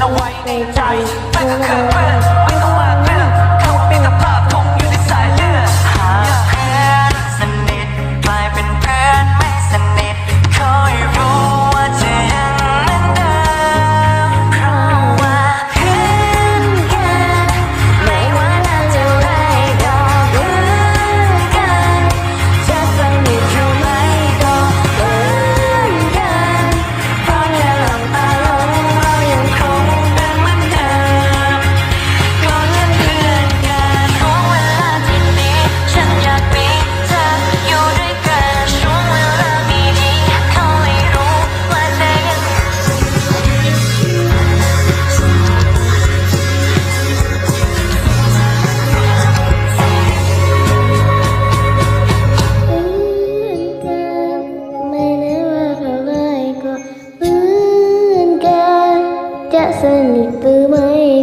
เอาไว้ในใจมันก็คยอเพื่อนไม่ต้อง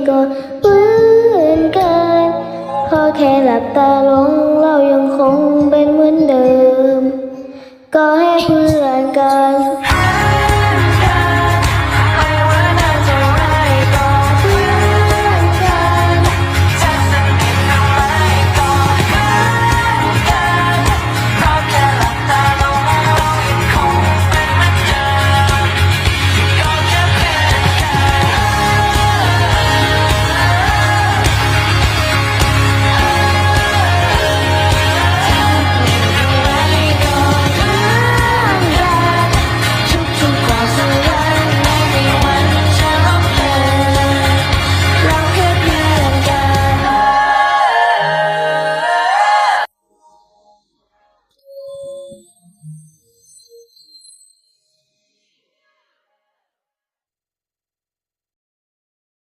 ก็เหมือนกัน พอแค่หลับตาลงเรายังคงเป็น